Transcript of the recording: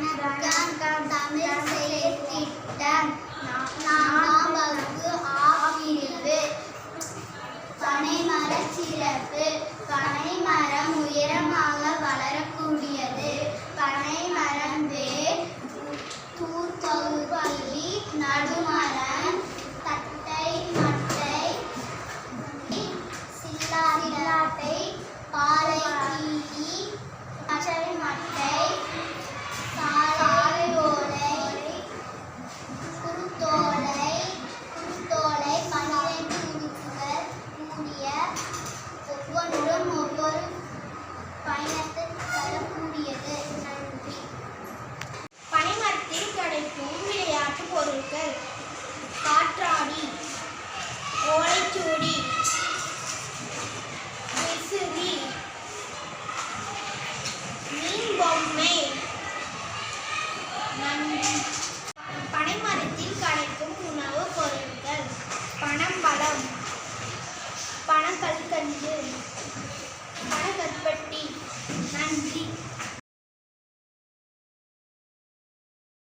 கனகன் தமிழ் செயற்திட்டம் நான்காம் பனைமர சிறப்பு பனைமரம் உயரமாக வளரக்கூடியது பனைமரம் வேர் தூர்பகுதி நடுமரம் தட்டை மட்டை சில்லாட்டை பாலை பொம்மை பனை மரத்தில் கிடைக்கும் உணவு பொருட்கள். பனம்பழம். பனக்கற்கண்டு பனக்கற்ப